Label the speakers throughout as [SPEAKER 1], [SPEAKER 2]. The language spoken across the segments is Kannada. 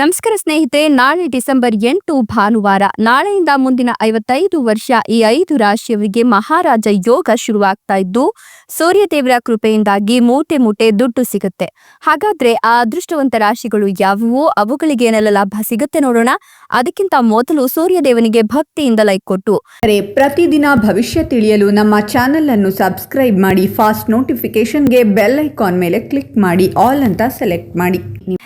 [SPEAKER 1] ನಮಸ್ಕಾರ ಸ್ನೇಹಿತರೆ, ನಾಳೆ ಡಿಸೆಂಬರ್ ಎಂಟು ಭಾನುವಾರ, ನಾಳೆಯಿಂದ ಮುಂದಿನ ಐವತ್ತೈದು ವರ್ಷ ಈ ಐದು ರಾಶಿಯವರಿಗೆ ಮಹಾರಾಜ ಯೋಗ ಶುರುವಾಗ್ತಾ ಇದ್ದು, ಸೂರ್ಯದೇವರ ಕೃಪೆಯಿಂದಾಗಿ ಮೂಟೆ ಮೂಟೆ ದುಡ್ಡು ಸಿಗುತ್ತೆ. ಹಾಗಾದ್ರೆ ಆ ಅದೃಷ್ಟವಂತ ರಾಶಿಗಳು ಯಾವುವು? ಅವುಗಳಿಗೆ ಏನೆಲ್ಲ ಲಾಭ ಸಿಗುತ್ತೆ ನೋಡೋಣ. ಅದಕ್ಕಿಂತ ಮೊದಲು ಸೂರ್ಯದೇವನಿಗೆ ಭಕ್ತಿಯಿಂದ ಲೈಕ್ ಕೊಟ್ಟು.
[SPEAKER 2] ಅರೆ, ಪ್ರತಿದಿನ ಭವಿಷ್ಯ ತಿಳಿಯಲು ನಮ್ಮ ಚಾನೆಲ್ ಅನ್ನು ಸಬ್ಸ್ಕ್ರೈಬ್ ಮಾಡಿ, ಫಾಸ್ಟ್ ನೋಟಿಫಿಕೇಶನ್ಗೆ ಬೆಲ್ ಐಕಾನ್ ಮೇಲೆ ಕ್ಲಿಕ್ ಮಾಡಿ, ಆಲ್ ಅಂತ ಸೆಲೆಕ್ಟ್ ಮಾಡಿ.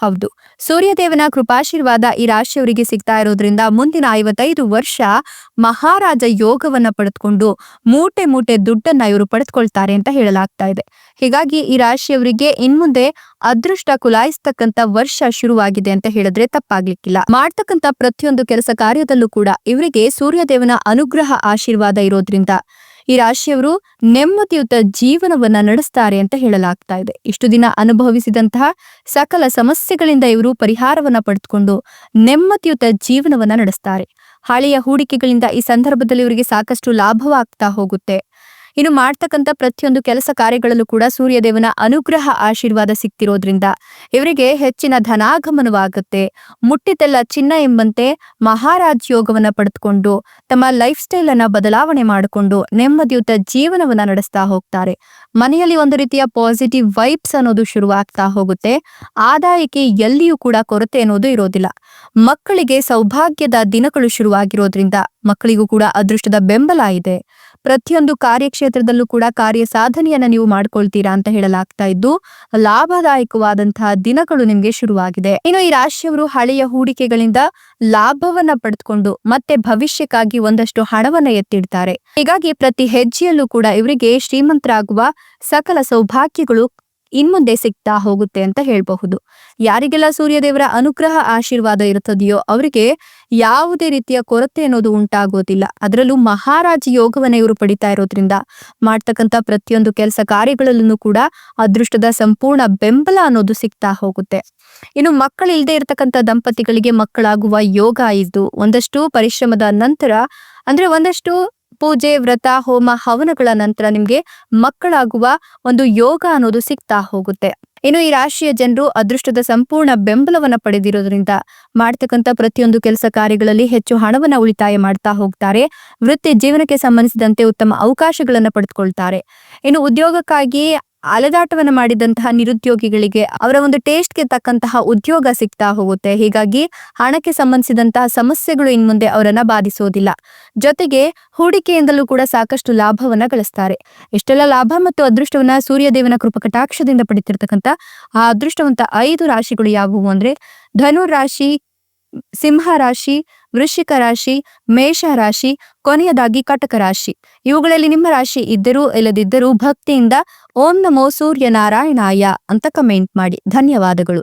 [SPEAKER 1] ಹೌದು. ಸೂರ್ಯದೇವನ ಕೃಪಾಶೀರ್ವಾದ ಈ ರಾಶಿಯವರಿಗೆ ಸಿಗ್ತಾ ಇರೋದ್ರಿಂದ ಮುಂದಿನ ಐವತ್ತೈದು ವರ್ಷ ಮಹಾರಾಜ ಯೋಗವನ್ನ ಪಡೆದುಕೊಂಡು ಮೂಟೆ ಮೂಟೆ ದುಡ್ಡನ್ನ ಇವರು ಪಡೆದುಕೊಳ್ತಾರೆ ಅಂತ ಹೇಳಲಾಗ್ತಾ ಇದೆ. ಹೀಗಾಗಿ ಈ ರಾಶಿಯವರಿಗೆ ಇನ್ಮುಂದೆ ಅದೃಷ್ಟ ಕುಲಾಯಿಸ್ತಕ್ಕಂತ ವರ್ಷ ಶುರುವಾಗಿದೆ ಅಂತ ಹೇಳಿದ್ರೆ ತಪ್ಪಾಗ್ಲಿಕ್ಕಿಲ್ಲ. ಮಾಡ್ತಕ್ಕಂತ ಪ್ರತಿಯೊಂದು ಕೆಲಸ ಕಾರ್ಯದಲ್ಲೂ ಕೂಡ ಇವರಿಗೆ ಸೂರ್ಯದೇವನ ಅನುಗ್ರಹ ಆಶೀರ್ವಾದ ಇರೋದ್ರಿಂದ ಈ ರಾಶಿಯವರು ನೆಮ್ಮದಿಯುತ ಜೀವನವನ್ನ ನಡೆಸ್ತಾರೆ ಅಂತ ಹೇಳಲಾಗ್ತಾ ಇದೆ. ಇಷ್ಟು ದಿನ ಅನುಭವಿಸಿದಂತಹ ಸಕಲ ಸಮಸ್ಯೆಗಳಿಂದ ಇವರು ಪರಿಹಾರವನ್ನ ಪಡೆದುಕೊಂಡು ನೆಮ್ಮದಿಯುತ ಜೀವನವನ್ನ ನಡೆಸ್ತಾರೆ. ಹಳೆಯ ಹೂಡಿಕೆಗಳಿಂದ ಈ ಸಂದರ್ಭದಲ್ಲಿ ಇವರಿಗೆ ಸಾಕಷ್ಟು ಲಾಭವಾಗ್ತಾ ಹೋಗುತ್ತೆ. ಇನ್ನು ಮಾಡ್ತಕ್ಕಂಥ ಪ್ರತಿಯೊಂದು ಕೆಲಸ ಕಾರ್ಯಗಳಲ್ಲೂ ಕೂಡ ಸೂರ್ಯದೇವನ ಅನುಗ್ರಹ ಆಶೀರ್ವಾದ ಸಿಗ್ತಿರೋದ್ರಿಂದ ಇವರಿಗೆ ಹೆಚ್ಚಿನ ಧನಾಗಮನವಾಗುತ್ತೆ. ಮುಟ್ಟಿತೆಲ್ಲ ಚಿನ್ನ ಎಂಬಂತೆ ಮಹಾರಾಜ್ ಯೋಗವನ್ನ ಪಡೆದುಕೊಂಡು ತಮ್ಮ ಲೈಫ್ ಸ್ಟೈಲ್ ಅನ್ನ ಬದಲಾವಣೆ ಮಾಡಿಕೊಂಡು ನೆಮ್ಮದಿಯುತ ಜೀವನವನ್ನ ನಡೆಸ್ತಾ ಹೋಗ್ತಾರೆ. ಮನೆಯಲ್ಲಿ ಒಂದು ರೀತಿಯ ಪಾಸಿಟಿವ್ ವೈಬ್ಸ್ ಅನ್ನೋದು ಶುರುವಾಗ್ತಾ ಹೋಗುತ್ತೆ. ಆದಾಯಕ್ಕೆ ಎಲ್ಲಿಯೂ ಕೂಡ ಕೊರತೆ ಅನ್ನೋದು ಇರೋದಿಲ್ಲ. ಮಕ್ಕಳಿಗೆ ಸೌಭಾಗ್ಯದ ದಿನಗಳು ಶುರುವಾಗಿರೋದ್ರಿಂದ ಮಕ್ಕಳಿಗೂ ಕೂಡ ಅದೃಷ್ಟದ ಬೆಂಬಲ ಇದೆ. ಪ್ರತಿಯೊಂದು ಕಾರ್ಯಕ್ಷೇತ್ರದಲ್ಲೂ ಕೂಡ ಕಾರ್ಯ ಸಾಧನೆಯನ್ನ ನೀವು ಮಾಡ್ಕೊಳ್ತೀರಾ ಅಂತ ಹೇಳಲಾಗ್ತಾ ಇದ್ದು, ಲಾಭದಾಯಕವಾದಂತಹ ದಿನಗಳು ನಿಮ್ಗೆ ಶುರುವಾಗಿದೆ. ಇನ್ನು ಈ ರಾಶಿಯವರು ಹಳೆಯ ಹೂಡಿಕೆಗಳಿಂದ ಲಾಭವನ್ನ ಪಡೆದುಕೊಂಡು ಮತ್ತೆ ಭವಿಷ್ಯಕ್ಕಾಗಿ ಒಂದಷ್ಟು ಹಣವನ್ನ ಎತ್ತಿಡ್ತಾರೆ. ಹೀಗಾಗಿ ಪ್ರತಿ ಹೆಜ್ಜೆಯಲ್ಲೂ ಕೂಡ ಇವರಿಗೆ ಶ್ರೀಮಂತರಾಗುವ ಸಕಲ ಸೌಭಾಗ್ಯಗಳು ಇನ್ಮುಂದೆ ಸಿಗ್ತಾ ಹೋಗುತ್ತೆ ಅಂತ ಹೇಳಬಹುದು. ಯಾರಿಗೆಲ್ಲ ಸೂರ್ಯದೇವರ ಅನುಗ್ರಹ ಆಶೀರ್ವಾದ ಇರುತ್ತದೆಯೋ ಅವರಿಗೆ ಯಾವುದೇ ರೀತಿಯ ಕೊರತೆ ಅನ್ನೋದು ಉಂಟಾಗೋದಿಲ್ಲ. ಅದರಲ್ಲೂ ಮಹಾರಾಜ ಯೋಗವನ್ನ ಇವರು ಪಡಿತಾ ಇರೋದ್ರಿಂದ ಮಾಡ್ತಕ್ಕಂಥ ಪ್ರತಿಯೊಂದು ಕೆಲಸ ಕಾರ್ಯಗಳಲ್ಲೂ ಕೂಡ ಅದೃಷ್ಟದ ಸಂಪೂರ್ಣ ಬೆಂಬಲ ಅನ್ನೋದು ಸಿಗ್ತಾ ಹೋಗುತ್ತೆ. ಇನ್ನು ಮಕ್ಕಳಿಲ್ಲದೆ ಇರತಕ್ಕಂಥ ದಂಪತಿಗಳಿಗೆ ಮಕ್ಕಳಾಗುವ ಯೋಗ ಇದ್ದು ಒಂದಷ್ಟು ಪರಿಶ್ರಮದ ನಂತರ, ಅಂದ್ರೆ ಒಂದಷ್ಟು ಪೂಜೆ, ವ್ರತ, ಹೋಮ, ಹವನಗಳ ನಂತರ ನಿಮ್ಗೆ ಮಕ್ಕಳಾಗುವ ಒಂದು ಯೋಗ ಅನ್ನೋದು ಸಿಗ್ತಾ ಹೋಗುತ್ತೆ. ಇನ್ನು ಈ ರಾಶಿಯ ಜನರು ಅದೃಷ್ಟದ ಸಂಪೂರ್ಣ ಬೆಂಬಲವನ್ನ ಪಡೆದಿರೋದ್ರಿಂದ ಮಾಡ್ತಕ್ಕಂಥ ಪ್ರತಿಯೊಂದು ಕೆಲಸ ಕಾರ್ಯಗಳಲ್ಲಿ ಹೆಚ್ಚು ಹಣವನ್ನ ಉಳಿತಾಯ ಮಾಡ್ತಾ ಹೋಗ್ತಾರೆ. ವೃತ್ತಿ ಜೀವನಕ್ಕೆ ಸಂಬಂಧಿಸಿದಂತೆ ಉತ್ತಮ ಅವಕಾಶಗಳನ್ನ ಪಡೆದುಕೊಳ್ತಾರೆ. ಇನ್ನು ಉದ್ಯೋಗಕ್ಕಾಗಿ ಅಲೆದಾಟವನ್ನ ಮಾಡಿದಂತಹ ನಿರುದ್ಯೋಗಿಗಳಿಗೆ ಅವರ ಒಂದು ಟೇಸ್ಟ್ಗೆ ತಕ್ಕಂತಹ ಉದ್ಯೋಗ ಸಿಗ್ತಾ ಹೋಗುತ್ತೆ. ಹೀಗಾಗಿ ಹಣಕ್ಕೆ ಸಂಬಂಧಿಸಿದಂತಹ ಸಮಸ್ಯೆಗಳು ಇನ್ಮುಂದೆ ಅವರನ್ನ ಬಾಧಿಸೋದಿಲ್ಲ. ಜೊತೆಗೆ ಹೂಡಿಕೆಯಿಂದಲೂ ಕೂಡ ಸಾಕಷ್ಟು ಲಾಭವನ್ನ ಗಳಿಸ್ತಾರೆ. ಇಷ್ಟೆಲ್ಲ ಲಾಭ ಮತ್ತು ಅದೃಷ್ಟವನ್ನ ಸೂರ್ಯದೇವನ ಕೃಪಕಟಾಕ್ಷದಿಂದ ಪಡಿತಿರ್ತಕ್ಕಂಥ ಆ ಅದೃಷ್ಟವಂತ ಐದು ರಾಶಿಗಳು ಯಾವುವು ಅಂದ್ರೆ ಧನು ರಾಶಿ ಸಿಂಹ ರಾಶಿ ವೃಶ್ಚಿಕ ರಾಶಿ ಮೇಷ ರಾಶಿ ಕೊನೆಯದಾಗಿ ಕಟಕ ರಾಶಿ ಇವುಗಳಲ್ಲಿ ನಿಮ್ಮ ರಾಶಿ ಇದ್ದರೂ ಇಲ್ಲದಿದ್ದರೂ ಭಕ್ತಿಯಿಂದ ಓಂ ನಮೋ ಸೂರ್ಯ ನಾರಾಯಣಾಯ ಅಂತ ಕಮೆಂಟ್ ಮಾಡಿ. ಧನ್ಯವಾದಗಳು.